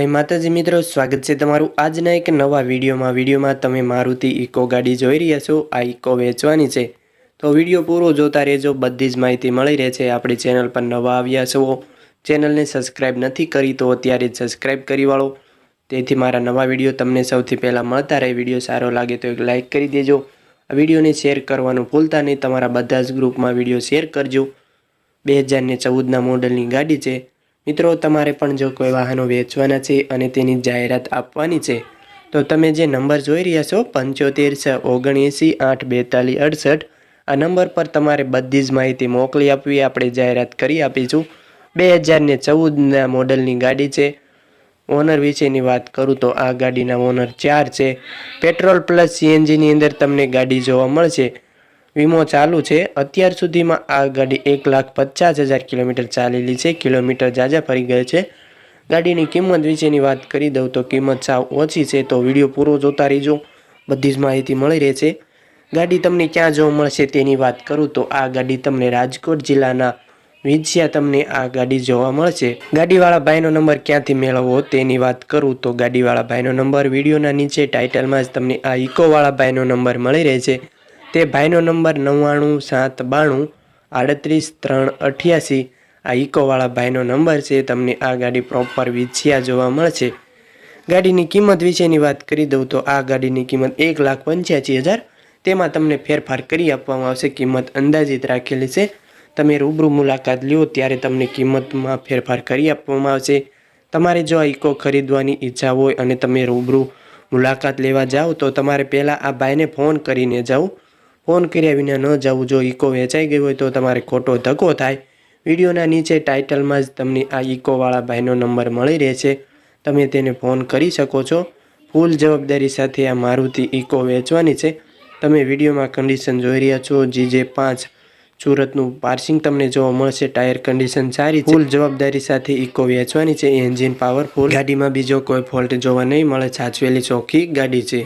જય માતાજી મિત્રો, સ્વાગત છે તમારું આજના એક નવા વિડીયોમાં. વિડીયોમાં તમે મારુતિ ઇકો ગાડી જોઈ રહ્યા છો, આ ઇકો વેચવાની છે. તો વીડિયો પૂરો જોતા રહેજો, બધી જ માહિતી મળી રહે છે. આપણી ચેનલ પર નવા આવ્યા છો, ચેનલને સબસ્ક્રાઈબ નથી કરી તો અત્યારે જ સબસ્ક્રાઈબ કરી વાળો. તેથી મારા નવા વીડિયો તમને સૌથી પહેલાં મળતા રહે. વીડિયો સારો લાગે તો એક લાઇક કરી દેજો. આ વિડીયોને શેર કરવાનું ભૂલતા નહીં. તમારા બધા જ ગ્રુપમાં વીડિયો શેર કરજો. બે હજારને ચૌદના મોડલની ગાડી છે. મિત્રો, તમારે પણ જો કોઈ વાહનો વેચવાના છે અને તેની જાહેરાત આપવાની છે, તો તમે જે નંબર જોઈ રહ્યા છો, પંચોતેર છ ઓગણએંસી આઠ બેતાલીસ અડસઠ, આ નંબર પર તમારે બધી જ માહિતી મોકલી આપવી. આપણે જાહેરાત કરી આપીશું. બે હજારને ચૌદના મોડલની ગાડી છે. ઓનર વિશેની વાત કરું તો આ ગાડીના ઓનર ચાર છે. પેટ્રોલ પ્લસ સીએનજીની અંદર તમને ગાડી જોવા મળશે. વીમો ચાલુ છે. અત્યાર સુધીમાં આ ગાડી એક લાખ પચાસ હજાર કિલોમીટર ચાલેલી છે. કિલોમીટર જાજા ફરી ગયા છે. ગાડીની કિંમત વિશેની વાત કરી દઉં તો કિંમત સાવ ઓછી છે તો વીડિયો પૂરો જોતા રહીજો. બધી જ માહિતી મળી રહે છે ગાડી તમને ક્યાં જોવા મળશે તેની વાત કરું તો આ ગાડી તમને રાજકોટ જિલ્લાના વિજ્યા તમને આ ગાડી જોવા મળશે. ગાડીવાળા ભાઈનો નંબર ક્યાંથી મેળવવો તેની વાત કરું તો ગાડીવાળા ભાઈનો નંબર વિડીયોના નીચે ટાઇટલમાં જ તમને આ ઇકોવાળા ભાઈનો નંબર મળી રહે છે તે ભાઈનો નંબર નવ્વાણું, સાત, બાણું, આડત્રીસ, ત્રણ, અઠ્યાસી. આ ઇકોવાળા ભાઈનો નંબર છે તમને આ ગાડી પ્રોપર વિછિયા જોવા મળશે. ગાડીની કિંમત વિશેની વાત કરી દઉં તો આ ગાડીની કિંમત એક લાખ પંચ્યાસી હજાર. તેમાં તમને ફેરફાર કરી આપવામાં આવશે, કિંમત અંદાજિત રાખેલી છે. તમે રૂબરૂ મુલાકાત લ્યો, ત્યારે તમને કિંમતમાં ફેરફાર કરી આપવામાં આવશે. તમારે જો આ ઇકો ખરીદવાની ઈચ્છા હોય અને તમે રૂબરૂ મુલાકાત લેવા જાઓ, તો તમારે પહેલાં આ ભાઈને ફોન કરીને જાઓ. ફોન કર્યા વિના ન જવું. જો ઇકો વેચાઈ ગઈ હોય તો તમારે ખોટો ધક્કો થાય. વિડીયોના નીચે ટાઇટલમાં જ તમને આ ઇકોવાળા ભાઈનો નંબર મળી રહેશે. તમે તેને ફોન કરી શકો છો. ફૂલ જવાબદારી સાથે આ મારુતિ ઇકો વેચવાની છે. તમે વિડીયોમાં કન્ડિશન જોઈ રહ્યા છો. જીજે પાંચ. સુરતનું પાર્સિંગ તમને જોવા મળશે. ટાયર કન્ડિશન સારી ફૂલ જવાબદારી સાથે ઇકો વેચવાની છે. એન્જિન પાવરફુલ ગાડીમાં બીજો કોઈ ફોલ્ટ જોવા નહીં મળે. સાચવેલી ચોખ્ખી ગાડી છે.